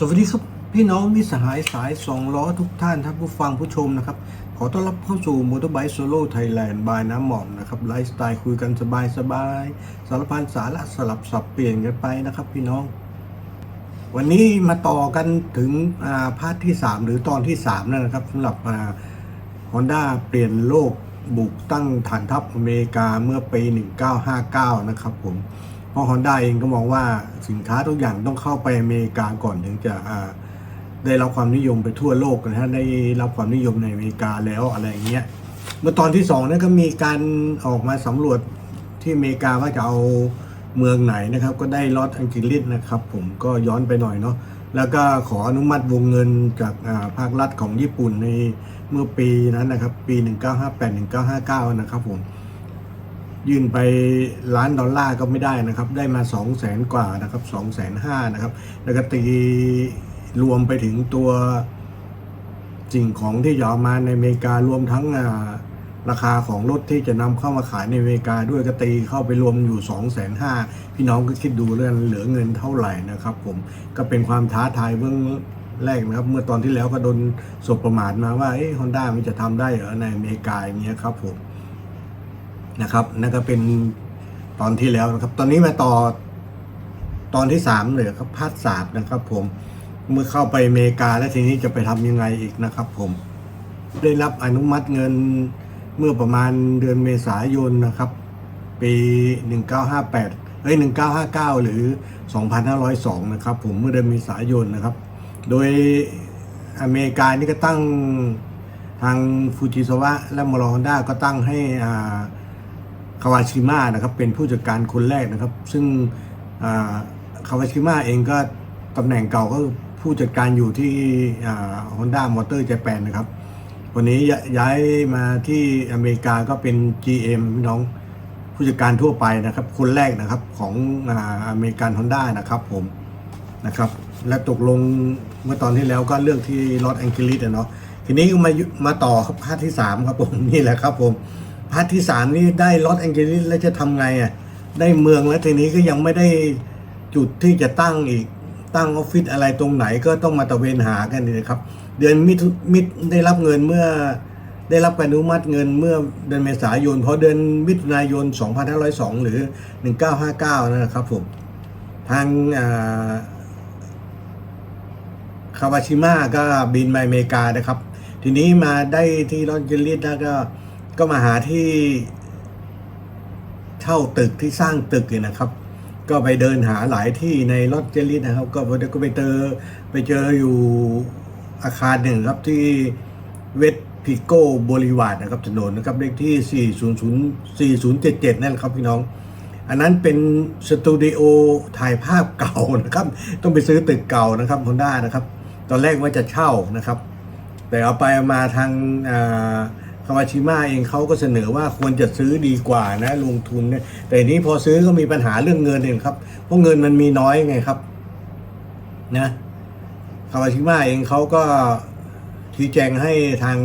สวัสดีครับพี่น้องมิสหายสายสองล้อทุกท่านท่านผู้ฟังผู้ชมนะครับ ขอต้อนรับเข้าสู่มอเตอร์ไบค์โซโล่ไทยแลนด์บายน้ำหมอมนะครับไลฟ์สไตล์คุยกันสบายสบายๆสารพันสาระสลับสับเปลี่ยนกันไปนะครับพี่น้อง วันนี้มาต่อกันถึงาพาร์ทที่ 3 หรือตอนที่3แล้วนะครับสำหรับฮอนด้าเปลี่ยนโลกบุกตั้งฐานทัพอเมริกาเมื่อปี 1959 นะครับผม ราะฮอนด้าเองก็มองว่าสินค้าทุกอย่างต้องเข้าไปอเมริกาก่อนถึงจะได้รับความนิยมไปทั่วโลกนะฮะได้รับความนิยมในอเมริกาแล้วอะไรอย่างเงี้ยเมื่อตอนที่สองนั้นก็มีการออกมาสำรวจที่อเมริกาว่าจะเอาเมืองไหนนะครับ ก็ได้ลอสแองเจลิสนะครับ ผมก็ย้อนไปหน่อยเนาะแล้วก็ขออนุมัติวงเงินจากภาครัฐของญี่ปุ่นในเมื่อปีนั้นนะครับ ปี 1958-1959 นะครับผม ยื่นไปล้านดอลลาร์ก็ไม่ได้นะครับ ได้มา 2 0 0แสนกว่านะครับ2 5 0 0 0นะครับ แล้วก็ตีรวมไปถึงตัวสิ่งของที่จะเอามาในอเมริการวมทั้งราคาของรถที่จะนำเข้ามาขายในอเมริกาด้วยก็ตีเข้าไปรวมอยู่ 2 5 0 0 0 0พี่น้องก็คิดดูเรื่องเหลือเงินเท่าไหร่นะครับ ผมก็เป็นความท้าทายเบื้องแรกนะครับ เมื่อตอนที่แล้วก็โดนสบประมาทมาว่าเอ้ฮอนด้ามันจะทำได้เหรอในอเมริกาอย่างเงี้ยครับผม นะครับนั่นก็เป็นตอนที่แล้วนะครับ ตอนนี้มาต่อตอนที่สามเลยครับพาร์ทสามนะครับ ผมเมื่อเข้าไปอเมริกาแล้วทีนี้จะไปทำยังไงอีกนะครับ ผมได้รับอนุมัติเงินเมื่อประมาณเดือนเมษายนนะครับ ปี 1958เอ้ย1959 หรือ 2502 นะครับ ผมเมื่อเดือนเมษายนนะครับ โดยอเมริกานี่ก็ตั้งทางฟูจิสวะและมอร์ฮอนด้าก็ตั้งให้อ่า คาวาชิมะนะครับเป็นผู้จัดการคนแรกนะครับ ซึ่งคาวาชิมะเองก็ตำแหน่งเก่าก็ผู้จัดการอยู่ที่ฮอนด้ามอเตอร์เจแปนนะครับ วันนี้ย้ายมาที่อเมริกาก็เป็น GM พี่น้องผู้จัดการทั่วไปนะครับ คนแรกนะครับของออเมริกันฮอนด้านะครับผมนะครับและตกลงเมื่อตอนที่แล้วก็เลือกที่ลอสแองเจลิสเนาะทีนี้มามาต่อครับพาร์ทที่สามครับผมนี่แหละครับผม พาร์ทที่สามนี่ได้ลอสแองเจลิสแล้วจะทำไงอะได้เมืองแล้วทีนี้ก็ยังไม่ได้จุดที่จะตั้งอีกตั้งออฟฟิศอะไรตรงไหนก็ต้องมาตะเวนหากันนี่นะครับ เดือนมิถุมิได้รับเงินเมื่อได้รับการอนุมัติเงินเมื่อเดือนเมษายนเพราะเดือนมิถุนายน 2502 หรือ 1959 นะครับผม ทางคาวาชิมะก็บินมาอเมริกานะครับ ทีนี้มาได้ที่ลอสแองเจลิสแล้วก็ ก็มาหาที่เช่าตึกที่สร้างตึกเนี่ยนะครับ ก็ไปเดินหาหลายที่ในลอสแองเจลิสนะครับ ก็ก็ไปเจอไปเจออยู่อาคารหนึ่งครับที่เวสพิโกบริวารนะครับถนนนะครับเลขที่ 400 4077 นั่นแหละครับพี่น้อง อันนั้นเป็นสตูดิโอถ่ายภาพเก่านะครับ ต้องไปซื้อตึกเก่านะครับฮอนด้านะครับ ตอนแรกว่าจะเช่านะครับ แต่เอาไปมาทาง คาวาชิมะเองเขาก็เสนอว่าควรจะซื้อดีกว่านะลงทุนเนี่ยแต่นี้พอซื้อก็มีปัญหาเรื่องเงินเองครับ เพราะเงินมันมีน้อยไงครับนะคาวาชิมะเองเขาก็ชี้แจงให้ทาง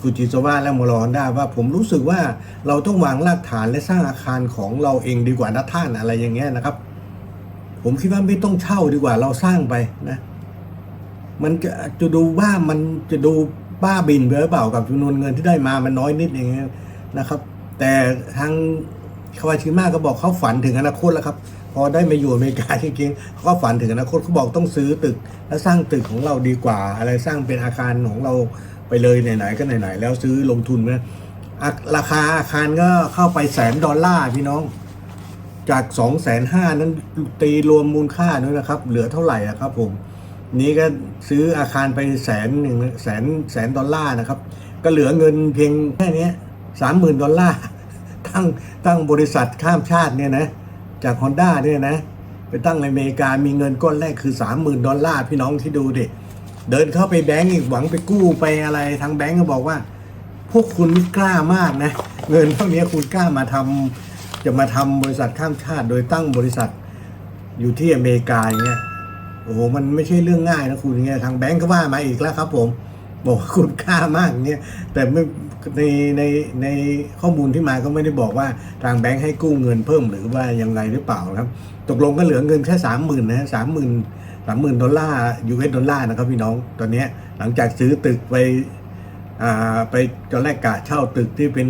ฟูจิโซวะและโมรอนได้ว่าผมรู้สึกว่าเราต้องวางรากฐานและสร้างอาคารของเราเองดีกว่านะท่านอะไรอย่างเงี้ยนะครับ ผมคิดว่าไม่ต้องเช่าดีกว่าเราสร้างไปนะ มันจะจะดูว่ามันจะดู บ้าบินไปหรือเปล่ากับจำนวนเงินที่ได้มามันน้อยนิดเองนะครับ แต่ทางคาวาชิมะก็บอกเขาฝันถึงอนาคตแล้วครับ พอได้มาอยู่อเมริกาจริงๆเขาก็ฝันถึงอนาคตเขาบอกต้องซื้อตึก แล้วสร้างตึกของเราดีกว่า อะไรสร้างเป็นอาคารของเราไปเลยไหนๆก็ไหนๆแล้วซื้อลงทุนนะอะราคาอาคารก็เข้าไปแสนดอลลาร์พี่น้อง จาก2องแสนห้านั้นตีรวมมูลค่าด้วยนะครับ เหลือเท่าไหร่อะครับผม นี้ก็ซื้ออาคารไปแสนหนึ่งแสนแสนดอลลาร์นะครับ ก็เหลือเงินเพียงแค่นี้สามหมื่นดอลลาร์ตั้งตั้งบริษัทข้ามชาติเนี่ยนะจากฮอนด้าเนี่ยนะไปตั้งในอเมริกามีเงินก้อนแรกคือสามหมื่นดอลลาร์พี่น้องที่ดูดิเดินเข้าไปแบงก์อีกหวังไปกู้ไปอะไรทางแบงก์ก็บอกว่า พวกคุณกล้ามากนะ เงินเท่านี้คุณกล้ามาทำจะมาทำบริษัทข้ามชาติ โดยตั้งบริษัทอยู่ที่อเมริกาอย่างเงี้ย โอ้โหมันไม่ใช่เรื่องง่ายนะคุณเงี้ยทางแบงก์ก็ว่ามาอีกแล้วครับ ผม บอกว่าคุณกล้ามากเนี่ยแต่ไม่ในในในข้อมูลที่มาก็ไม่ได้บอกว่าทางแบงก์ให้กู้เงินเพิ่มหรือว่ายังไงหรือเปล่าครับ ตกลงก็เหลือเงินแค่สามหมื่นนะสามหมื่นสามหมื่นดอลลาร์ยูเอสดอลลาร์นะครับพี่น้องตอนนี้หลังจากซื้อตึกไปอ่าไปตอนแรกกะเช่าตึกที่เป็น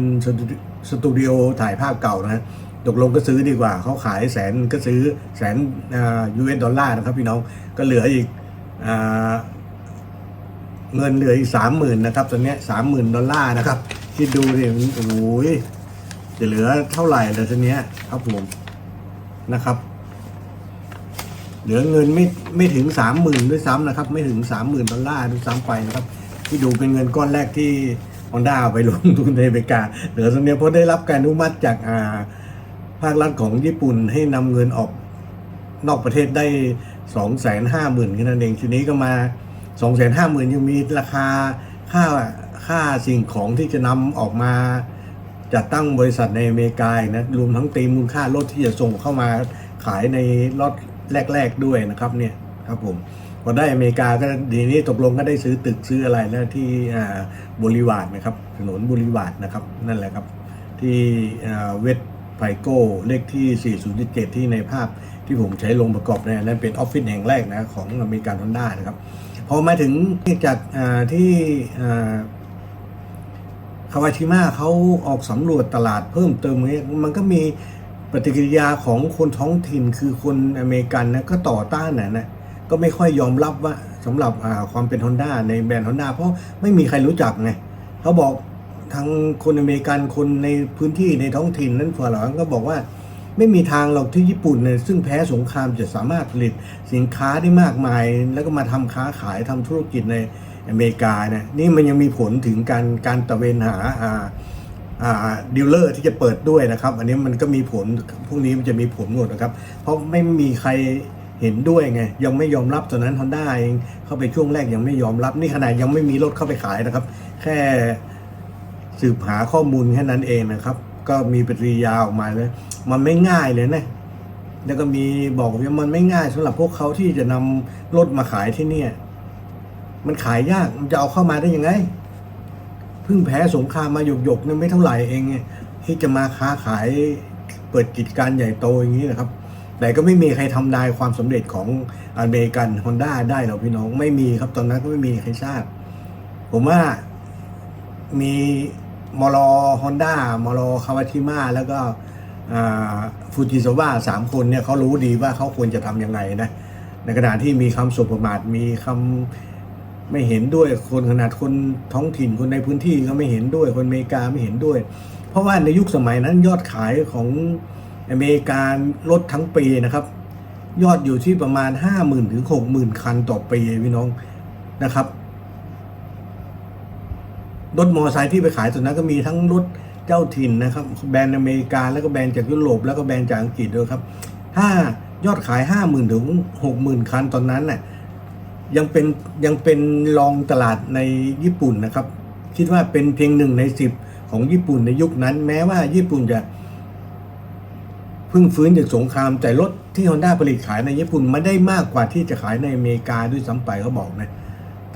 สตูดิโอถ่ายภาพเก่านะฮะ ตกลงก็ซื้อดีกว่า เขาขายแสนก็ซื้อแสนยูเอสดอลลาร์นะครับพี่น้องก็เหลืออีกเงินเหลืออีกสามหมื่นนะครับตอนนี้สามหมื่นดอลลาร์นะครับคิดดูดิโอ้ยจะเหลือเท่าไหร่แล้วตอนนี้ครับผมนะครับ เหลือเงินไม่ไม่ถึงสามหมื่นด้วยซ้ำนะครับ ไม่ถึงสามหมื่นดอลลาร์ด้วยซ้ำไปนะครับ ที่ดูเป็นเงินก้อนแรกที่ฮอนด้าไปลงทุนในอเมริกาเหลือตรงเนี้ยเพราะได้รับการอนุมัติจากอ่า ภาครัฐของญี่ปุ่นให้นำเงินออกนอกประเทศได้สองแสนห้าหมื่นแค่นั้นเองทีนี้ก็มาสองแสนห้าหมื่นยังมีราคาค่าค่าสิ่งของที่จะนำออกมาจัดตั้งบริษัทในอเมริกานะรวมทั้งตีมูลค่ารถที่จะส่งเข้ามาขายในรถแรก ๆด้วยนะครับเนี่ยครับผมพอได้อเมริกาก็ดีนี้ตกลงก็ได้ซื้อตึกซื้ออะไรแล้วที่บริวารนะครับถนนบริวารนะครับนั่นแหละครับที่เวส ไพโก้เลขที่ 40.7ที่ในภาพที่ผมใช้ลงประกอบเนี่ยนั่นเป็นออฟฟิศแห่งแรกนะของอเมริกันฮอนด้านะครับ พอมาถึงจากที่คาวาชิมะเขาออกสำรวจตลาดเพิ่มเติมเนี่ยมันก็มีปฏิกิริยาของคนท้องถิ่นคือคนอเมริกันนะก็ต่อต้านนะนะก็ไม่ค่อยยอมรับว่าสำหรับความเป็นฮอนด้าในแบรนด์ฮอนด้าเพราะไม่มีใครรู้จักไงเขาบอก ทางคนอเมริกันคนในพื้นที่ในท้องถิ่นนั้นฝ่ายหลังก็บอกว่า ไม่มีทางหรอกที่ญี่ปุ่นเนี่ยซึ่งแพ้สงครามจะสามารถผลิตสินค้าได้มากมาย แล้วก็มาทำค้าขายทำธุรกิจในอเมริกาเนี่ยนี่มันยังมีผลถึงการการตระเวนหาอ่าอ่าดีลเลอร์ที่จะเปิดด้วยนะครับ อันนี้มันก็มีผลพวกนี้มันจะมีผลหมดนะครับ เพราะไม่มีใครเห็นด้วยไงยังไม่ยอมรับตอนนั้นฮอนด้าเองเข้าไปช่วงแรกยังไม่ยอมรับนี่ขนาดยังไม่มีรถเข้าไปขายนะครับ แค่ สืบหาข้อมูลแค่นั้นเองนะครับ ก็มีปฏิกิริยาออกมาเลยมันไม่ง่ายเลยนะแล้วก็มีบอกว่ามันไม่ง่ายสำหรับพวกเขาที่จะนำรถมาขายที่เนี่ย มันขายยากมันจะเอาเข้ามาได้ยังไงเพิ่งแพ้สงครามมาหยกๆเนี่ยไม่เท่าไหร่เองที่จะมาค้าขายเปิดกิจการใหญ่โตอย่างนี้นะครับ แต่ก็ไม่มีใครทำนายความสำเร็จของอเมริกันฮอนด้าได้หรอกพี่น้องไม่มีครับตอนนั้นก็ไม่มีใครทราบผมว่ามี มอลฮอนด้ามอลคาวาชิมะแล้วก็ฟูจิโซวะสามคนเนี่ยเขารู้ดีว่าเขาควรจะทำยังไงนะ ในขณะที่มีคำสุประมาทมีคำไม่เห็นด้วยคนขนาดคนท้องถิ่นคนในพื้นที่ก็ไม่เห็นด้วย คนอเมริกาไม่เห็นด้วย เพราะว่าในยุคสมัยนั้นยอดขายของอเมริการลดทั้งปีนะครับ ยอดอยู่ที่ประมาณ 5 0,000 ถึง 60,000 คันต่อปีพี่น้องนะครับ รถมอเตอร์ไซค์ที่ไปขายส่วนนั้นก็มีทั้งรถเจ้าถิ่นนะครับ แบรนด์อเมริกาแล้วก็แบรนด์จากยุโรปแล้วก็แบรนด์จากอังกฤษด้วยครับถ้ายอดขายห้าหมื่นถึงหกหมื่นคันตอนนั้นน่ะยังเป็นยังเป็นรองตลาดในญี่ปุ่นนะครับ คิดว่าเป็นเพียงหนึ่งในสิบของญี่ปุ่นในยุคนั้น แม้ว่าญี่ปุ่นจะเพิ่งฟื้นจากสงครามแต่รถที่ฮอนด้าผลิตขายในญี่ปุ่นไม่ได้มากกว่าที่จะขายในอเมริกาด้วยซ้ำไปเขาบอกนะ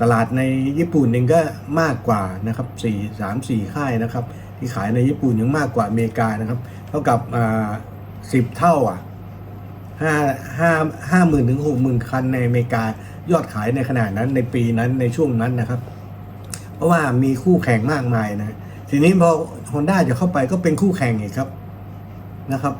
ตลาดในญี่ปุ่นเองก็มากกว่านะครับสี่สามสี่ค่ายนะครับ ที่ขายในญี่ปุ่นยังมากกว่าอเมริกานะครับ เท่ากับอ่าสิบเท่าอะห้าห้าห้าหมื่นถึงหกหมื่นคันในอเมริกายอดขายในขนาดนั้นในปีนั้นในช่วงนั้นนะครับ เพราะว่ามีคู่แข่งมากมายนะทีนี้พอฮอนด้าจะเข้าไปก็เป็นคู่แข่งอีกครับนะครับ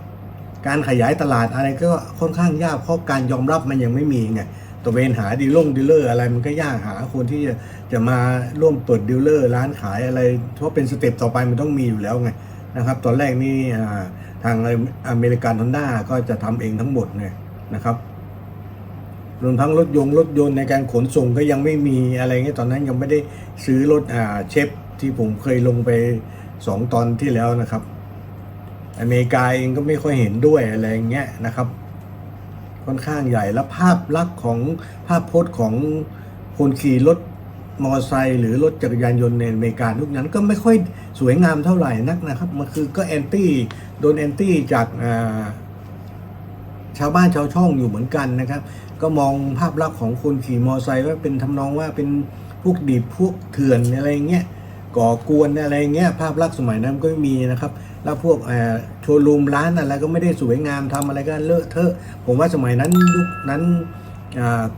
การขยายตลาดอะไรก็ค่อนข้างยากเพราะการยอมรับมันยังไม่มีไง ตระเวนหาดีลงดีลเลอร์อะไรมันก็ยากหาคนที่จะจะมาร่วมเปิดดีลเลอร์ร้านขายอะไรเพราะเป็นสเต็ปต่อไปมันต้องมีอยู่แล้วไงนะครับตอนแรกนี่ทางอเมริกันฮอนด้าก็จะทำเองทั้งหมดไงนะครับรวมทั้งรถยงรถยนต์ในการขนส่งก็ยังไม่มีอะไรเงี้ยตอนนั้นยังไม่ได้ซื้อรถอ่าเชฟที่ผมเคยลงไปสองตอนที่แล้วนะครับ อเมริกาเองก็ไม่ค่อยเห็นด้วยอะไรเงี้ยนะครับ ค่อนข้างใหญ่ แล้วภาพลักษณ์ของภาพพจน์ของคนขี่รถมอเตอร์ไซค์หรือรถจักรยานยนต์ในอเมริกาทุกนั้นก็ไม่ค่อยสวยงามเท่าไหร่นักนะครับ มันคือก็แอนตี้โดนแอนตี้จากชาวบ้านชาวช่องอยู่เหมือนกันนะครับ ก็มองภาพลักษณ์ของคนขี่มอเตอร์ไซค์ว่าเป็นทำนองว่าเป็นพวกดิบพวกเถื่อนอะไรเงี้ยก่อกวนอะไรเงี้ยภาพลักษณ์สมัยนั้นก็ไม่มีนะครับ แล้วพวกโชว์รูมร้านอะไรก็ไม่ได้สวยงามทำอะไรก็เลอะเทอะ ผมว่าสมัยนั้นยุคนั้น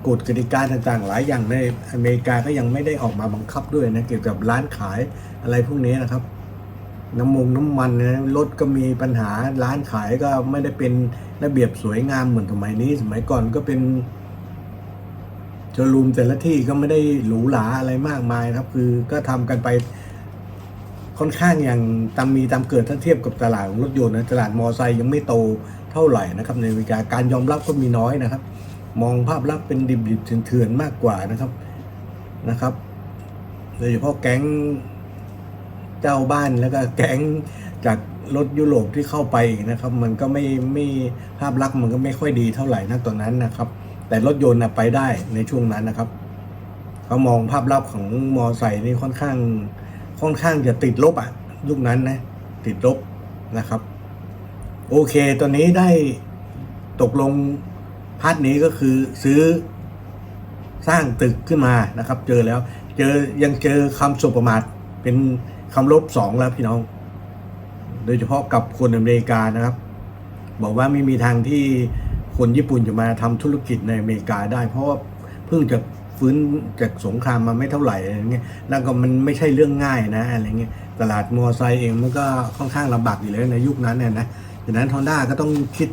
กฎกติกาต่างๆ หลายอย่างในอเมริกาก็ยังไม่ได้ออกมาบังคับด้วยนะเกี่ยวกับร้านขายอะไรพวกนี้นะครับ น้ำมงน้ำมันนะรถก็มีปัญหาร้านขายก็ไม่ได้เป็นระเบียบสวยงามเหมือนสมัยนี้ สมัยก่อนก็เป็นโชว์รูมแต่ละที่ก็ไม่ได้หรูหราอะไรมากมายครับ คือก็ทำกันไป ค่อนข้างอย่างตามมีตามเกิดถ้าเทียบกับตลาดของรถยนต์นะตลาดมอไซค์ยังไม่โตเท่าไหร่นะครับในอเมริกาการยอมรับก็มีน้อยนะครับ มองภาพลักษณ์เป็นดิบๆเถื่อนๆมากกว่านะครับนะครับโดยเฉพาะแก๊งเจ้าบ้านแล้วก็แก๊งจากรถยุโรปที่เข้าไปนะครับ มันก็ไม่ไม่ภาพลักษณ์มันก็ไม่ค่อยดีเท่าไหร่นะตอนนั้นนะครับ แต่รถยนต์ไปได้ในช่วงนั้นนะครับเขามองภาพลักษณ์ของมอไซค์นี่ค่อนข้าง ค่อนข้างจะติดลบอะยุคนั้นนะติดลบนะครับ โอเค ตอนนี้ได้ตกลงพาร์ทนี้ก็คือซื้อสร้างตึกขึ้นมานะครับ เจอแล้วเจอยังเจอคำสบประมาทเป็นคำลบสองแล้วพี่น้อง โดยเฉพาะกับคนอเมริกานะครับ บอกว่าไม่มีทางที่คนญี่ปุ่นจะมาทำธุรกิจในอเมริกาได้ เพราะว่าเพิ่งจะ ฟื้นจากสงครามมาไม่เท่าไหร่อะไรเงี้ยแล้วก็มันไม่ใช่เรื่องง่ายนะอะไรเงี้ยตลาดมอไซค์เองมันก็ค่อนข้างลำบากอยู่แล้วในยุคนั้นเนี่ยนะดังนั้นฮอนด้าก็ต้องคิด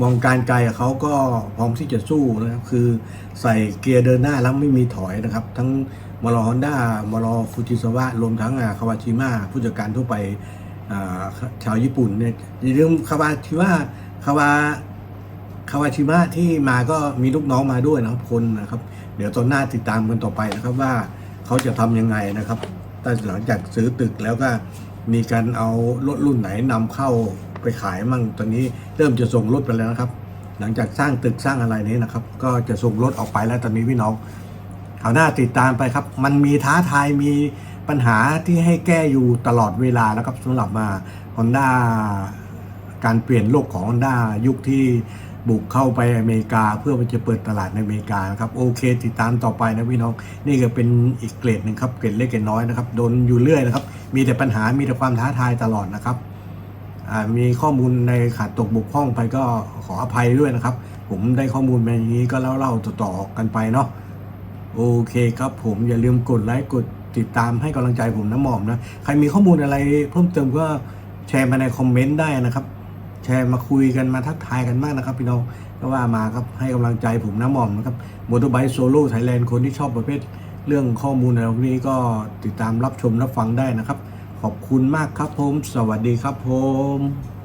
มองการไกลเขาก็พร้อมที่จะสู้นะครับคือใส่เกียร์เดินหน้าแล้วไม่มีถอยนะครับ ทั้งมารอฮอนด้ามารอฟูจิซาวะรวมทั้งคาวาชิมะผู้จัดการทั่วไปชาวญี่ปุ่นเนี่ยอย่าลืมคาวาชิมะคาวา คาวาชิมะที่มาก็มีลูกน้องมาด้วยนะครับคนนะครับ เดี๋ยวตอนหน้าติดตามกันต่อไปนะครับว่าเขาจะทำยังไงนะครับแต่หลังจากซื้อตึกแล้วก็มีการเอารถรุ่นไหนนำเข้าไปขายมั่งตอนนี้เริ่มจะส่งรถไปแล้วนะครับ หลังจากสร้างตึกสร้างอะไรนี้นะครับ ก็จะส่งรถออกไปแล้วตอนนี้พี่น้องคราหน้าติดตามไปครับ มันมีท้าทายมีปัญหาที่ให้แก้อยู่ตลอดเวลาแล้วครับสำหรับมา Honda การเปลี่ยนโลกของ Honda ยุคที่บุกเข้าไปอเมริกาเพื่อจะเปิดตลาดในอเมริกานะครับโอเค ติดตามต่อไปนะพี่น้อง นี่ก็เป็นอีกเกรดหนึ่งครับเกรดเล็กเกรดน้อยนะครับโดนอยู่เรื่อยนะครับ มีแต่ปัญหามีแต่ความท้าทายตลอดนะครับมีข้อมูลในขาดตกบกพร่องไปก็ขออภัยด้วยนะครับ ผมได้ข้อมูลมาอย่างนี้ก็เล่าๆต่อๆกันไปเนาะโอเคครับผมอย่าลืมกดไลค์กดติดตามให้กำลังใจผมนะหมอมนะ ใครมีข้อมูลอะไรเพิ่มเติมก็แชร์มาในคอมเมนต์ได้นะครับ แชร์มาคุยกันมาทักทายกันมากนะครับ พี่น้องก็ว่ามาครับให้กำลังใจผมนะหมอมนะครับมอเตอร์ไบค์โซโล่ไทยแลนด์คนที่ชอบประเภทเรื่องข้อมูลอะไรพวกนี้ก็ติดตามรับชมรับฟังได้นะครับ ขอบคุณมากครับผม สวัสดีครับผม